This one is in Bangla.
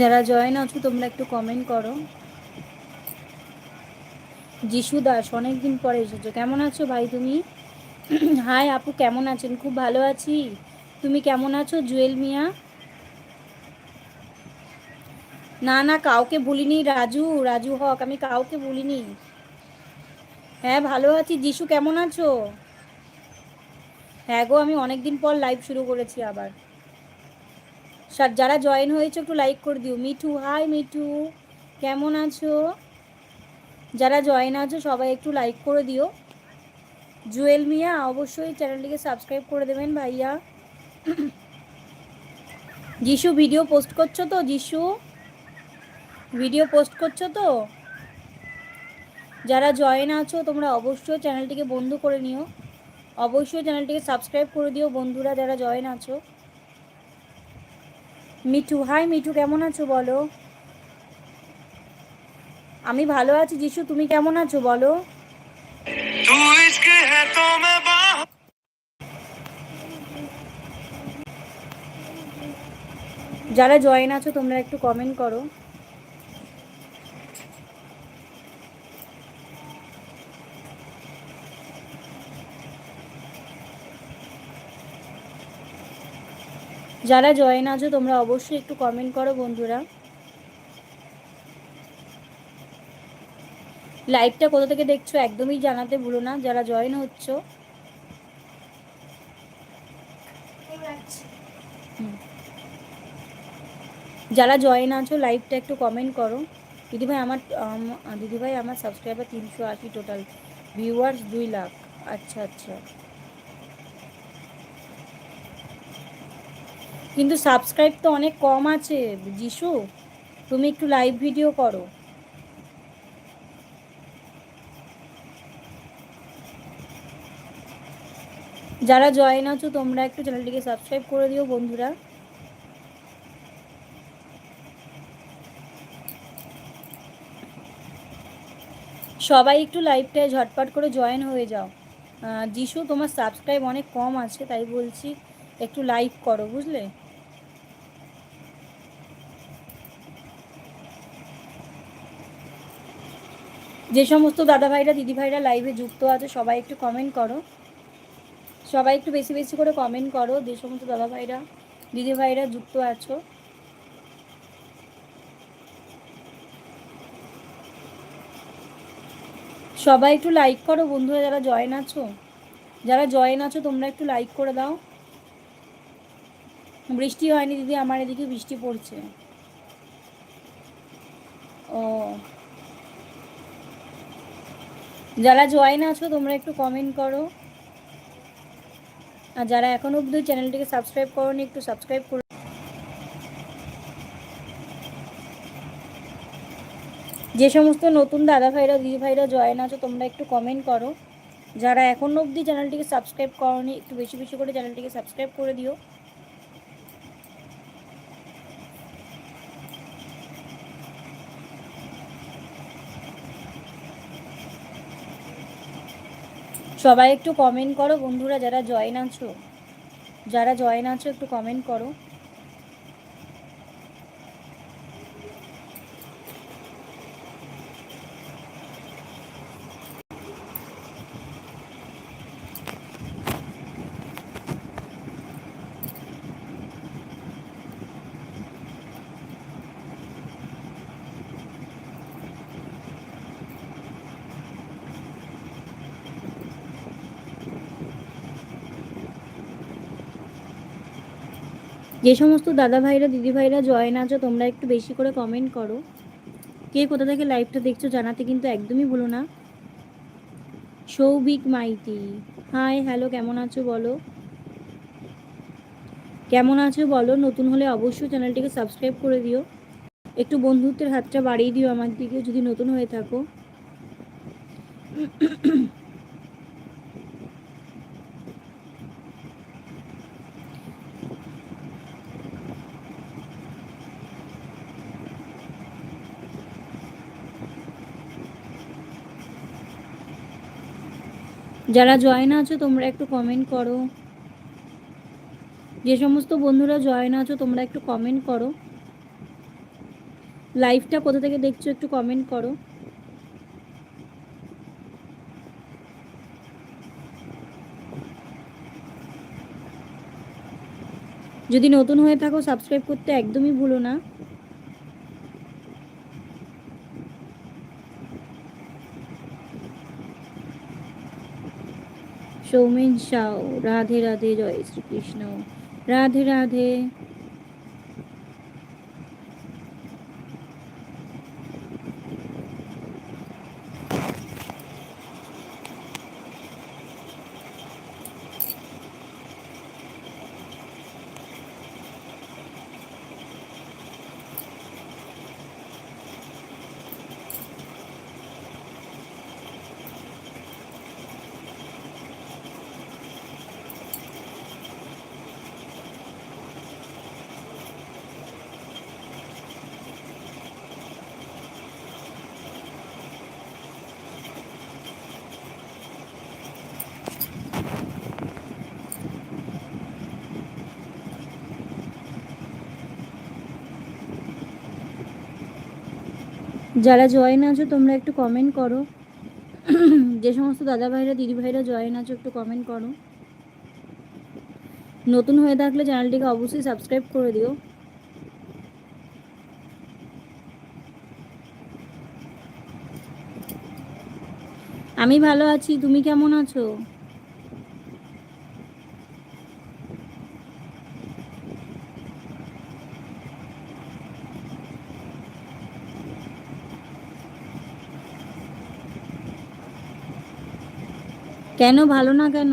যারা জয়েন আছো, তোমরা একটু কমেন্ট করো। যিশু দাস, অনেকদিন পরে এসেছ। কেমন আছো ভাই তুমি? হাই আপু কেমন আছেন? খুব ভালো আছি। তুমি কেমন আছো, জুয়েল মিয়া? না না, কাউকে বলিনি রাজু। রাজু হক, আমি কাউকে বলিনি হ্যাঁ ভালো আছি। যিশু, কেমন আছো? হ্যাঁ গো, আমি অনেকদিন পর লাইভ শুরু করেছি আবার। স্যার যারা জয়েন হয়েছে, একটু লাইক করে দিও। মিঠু হাই মিঠু। কেমন আছো? যারা জয়েন আছো, সবাই একটু লাইক করে দিও। জুয়েল মিয়া, অবশ্যই চ্যানেলটিকে সাবস্ক্রাইব করে দেবেন ভাইয়া। যিশু ভিডিও পোস্ট করছ তো যিশু ভিডিও পোস্ট করছ তো? যারা জয়েন আছো, তোমরা অবশ্যই চ্যানেলটিকে বন্ধ করে নিও। অবশ্যই চ্যানেলটিকে সাবস্ক্রাইব করে দিও, বন্ধুরা যারা জয়েন আছো। মিঠু হাই মিঠু কেমন আছো বলো? আমি ভালো আছি যিশু তুমি কেমন আছো বলো? যারা জয়েন আছো তোমরা একটু কমেন্ট করো। যারা জয়েন আছো, তোমরা অবশ্যই একটু কমেন্ট করো বন্ধুরা। লাইভটা কোথা থেকে দেখছ একদমই জানাতে ভুলো না, যারা জয়েন হচ্ছ। যারা জয়েন আছো লাইভটা একটু কমেন্ট করো। দিদিভাই, আমার, আম- দিদিভাই, আমার সাবস্ক্রাইবার তিনশো আশি টোটাল ভিউয়ার্স দুই লাখ। আচ্ছা আচ্ছা। কিন্তু সাবস্ক্রাইব তো অনেক কম আছে যিশু তুমি একটু লাইভ ভিডিও করো। যারা জয়েন আছো, তোমরা একটু চ্যানেলটিকে সাবস্ক্রাইব করে দিও, বন্ধুরা। সবাই একটু লাইভটায় ঝটপট করে জয়েন হয়ে যাও। যিশু তোমার সাবস্ক্রাইব অনেক কম আছে, তাই বলছি একটু লাইভ করো, বুঝলে? যে সমস্ত দাদা ভাইরা দিদি ভাইরা লাইভে যুক্ত আছে, সবাই একটু কমেন্ট করো। সবাই একটু বেশি বেশি করে কমেন্ট করো, যে সমস্ত দাদা ভাইরা দিদি ভাইরা যুক্ত আছো। সবাই একটু লাইক করো বন্ধুরা, যারা জয়েন আছো। যারা জয়েন আছো, তোমরা একটু লাইক করে দাও। বৃষ্টি হয়নি দিদি, আমার এদিকে বৃষ্টি পড়ছে। ও যারা জয়েন আছো, তোমরা একটু কমেন্ট করো। আর যারা এখনও অবধি চ্যানেলটিকে সাবস্ক্রাইব করোনি, একটু সাবস্ক্রাইব করো যে সমস্ত নতুন দাদা ভাইরা, দিদি ভাইরা জয়েন আছো, তোমরা একটু কমেন্ট করো। যারা এখনও অবধি চ্যানেলটিকে সাবস্ক্রাইব করোনি, একটু বেশি বেশি করে চ্যানেলটিকে সাবস্ক্রাইব করে দিও। সবাই একটু কমেন্ট করো বন্ধুরা যারা জয়েন আছো যারা জয়েন আছো একটু কমেন্ট করো। যে সমস্ত দাদা ভাইরা, দিদি ভাইরা জয়েন আছো, তোমরা একটু বেশি করে কমেন্ট করো। কে কোথা থেকে লাইভটা দেখছ জানাতে কিন্তু একদমই ভুলো না। সৌভিক মাইতি। হাই হ্যালো কেমন আছো বলো? কেমন আছো বলো? নতুন হলে অবশ্যই চ্যানেলটিকে সাবস্ক্রাইব করে দিও। একটু বন্ধুত্বের হাতটা বাড়িয়ে দিও আমার দিকে, যদি নতুন হয়ে থাকো। যারা জয়েন আছো, তোমরা একটু কমেন্ট করো। যে সমস্ত বন্ধুরা জয়েন আছো, তোমরা একটু কমেন্ট করো। লাইভটা কোথা থেকে দেখছ, একটু কমেন্ট করো। যদি নতুন হয়ে থাকো সাবস্ক্রাইব করতে একদমই ভুলো না। সৌমেন সাউ রাধে রাধে জয় শ্রীকৃষ্ণ। রাধে রাধে। যারা জয়েন আছো, তোমরা একটু কমেন্ট করো। যে সমস্ত দাদা ভাইরা দিদি ভাইরা জয়েন আছো, একটু কমেন্ট করো। নতুন হয়ে থাকলে চ্যানেলটিকে অবশ্যই সাবস্ক্রাইব করে দিও। আমি ভালো আছি, তুমি কেমন আছো? কেন ভালো না কেন?